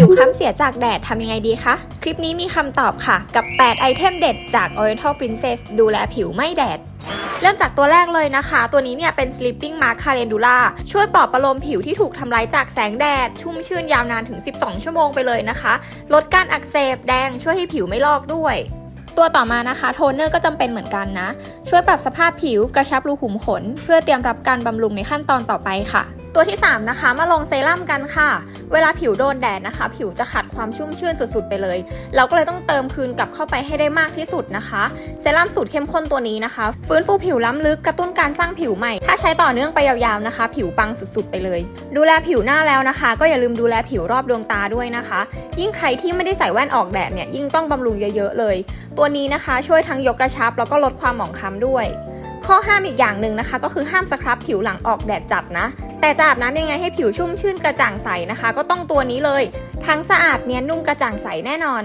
ผิวค้ำเสียจากแดดทำยังไงดีคะ คลิปนี้มีคำตอบค่ะ กับ 8 ไอเทมเด็ดจาก Oriental Princess ดูแลผิวไม่แดดเริ่มจากตัวแรกเลยนะคะ ตัวนี้เนี่ยเป็น Sleeping Mask Calendula ช่วยปลอบประโลมผิวที่ถูกทำร้ายจากแสงแดด ชุ่มชื่นยาวนานถึง 12 ชั่วโมงไปเลยนะคะ ลดการอักเสบแดงช่วยให้ผิวไม่ลอกด้วย ตัวต่อมานะคะ โทนเนอร์ก็จำเป็นเหมือนกันนะ ช่วยปรับสภาพผิวกระชับรูขุมขน เพื่อเตรียมรับการบำรุงในขั้นตอนต่อไปค่ะ ตัวที่ 3 นะคะ มาลงเซรั่มกันค่ะ เวลาผิวโดนแดดนะคะ ผิวจะขาดความชุ่มชื่นสุดๆไปเลย เราก็เลยต้องเติมคืนกลับเข้าไปให้ได้มากที่สุดนะคะ เซรั่มสูตรเข้มข้นตัวนี้นะคะ ฟื้นฟูผิวล้ำลึกกระตุ้นการสร้างผิวใหม่ ถ้าใช้ต่อเนื่องไปยาวๆนะคะ ผิวปังสุดๆไปเลย ดูแลผิวหน้าแล้วนะคะ ก็อย่าลืมดูแลผิวรอบดวงตาด้วยนะคะ ยิ่งใครที่ไม่ได้ใส่แว่นออกแดดเนี่ยยิ่งต้องบำรุงเยอะๆเลย ตัวนี้นะคะ ช่วยทั้งยกกระชับแล้วก็ลดความหมองคล้ำด้วย ข้อห้ามอีกอย่างหนึ่งนะคะ ก็คือห้ามสครับผิวหลังออกแดดจัดนะ แต่จะอาบน้ำยังไงให้ผิวชุ่มชื่นกระจ่างใสนะคะ ก็ต้องตัวนี้เลย ทั้งสะอาดเนียนนุ่มกระจ่างใสแน่นอน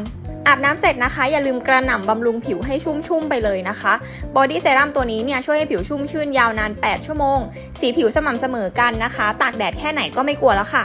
อาบน้ำเสร็จนะคะ อย่าลืมกระหน่ำบำรุงผิวให้ชุ่มๆไปเลยนะคะบอดี้เซรั่มตัวนี้เนี่ยช่วยให้ผิวชุ่มชื่นยาวนาน 8 ชั่วโมง สีผิวสม่ำเสมอกันนะคะ ตากแดดแค่ไหนก็ไม่กลัวแล้วค่ะ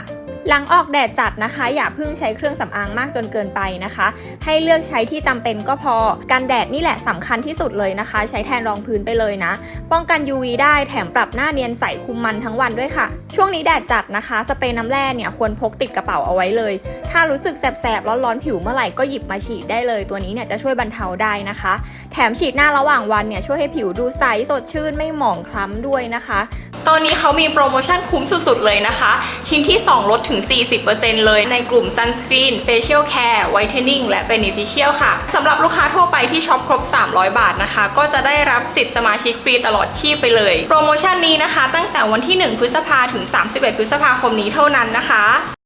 หลังออกแดดจัดนะคะ อย่าเพิ่งใช้เครื่องสำอางมากจนเกินไปนะคะ ให้เลือกใช้ที่จำเป็นก็พอกันแดดนี่แหละสำคัญที่สุดเลยนะคะ ใช้แทนรองพื้นไปเลยนะ ป้องกัน UV ได้แถมปรับหน้าเนียนใสคุมมันทั้งวันด้วยค่ะ ช่วงนี้แดดจัดนะคะ สเปรย์น้ำแร่เนี่ยควรพกติดกระเป๋าเอาไว้เลย ถ้ารู้สึกแสบๆร้อนๆผิวเมื่อไหร่ก็หยิบมาฉีดได้เลย ตัวนี้เนี่ยจะช่วยบรรเทาได้นะคะ แถมฉีดหน้าระหว่างวันเนี่ยช่วยให้ผิวดูใสสดชื่นไม่หมองคล้ำด้วยนะคะ ตอนนี้เขามีโปรโมชั่นคุ้มสุดๆเลยนะคะ ชิ้นที่ 2 ลดถึง 40%เลยในกลุ่ม Sunscreen Facial Care Whitening และ Beneficial ค่ะสำหรับลูกค้าทั่วไปที่ช็อปครบ 300 บาทนะคะ ก็จะได้รับสิทธิ์สมาชิกฟรีตลอดชีพไปเลย โปรโมชั่นนี้นะคะ ตั้งแต่วันที่ 1 พฤษภาถึง 31 พฤษภาคมนี้เท่านั้นนะคะ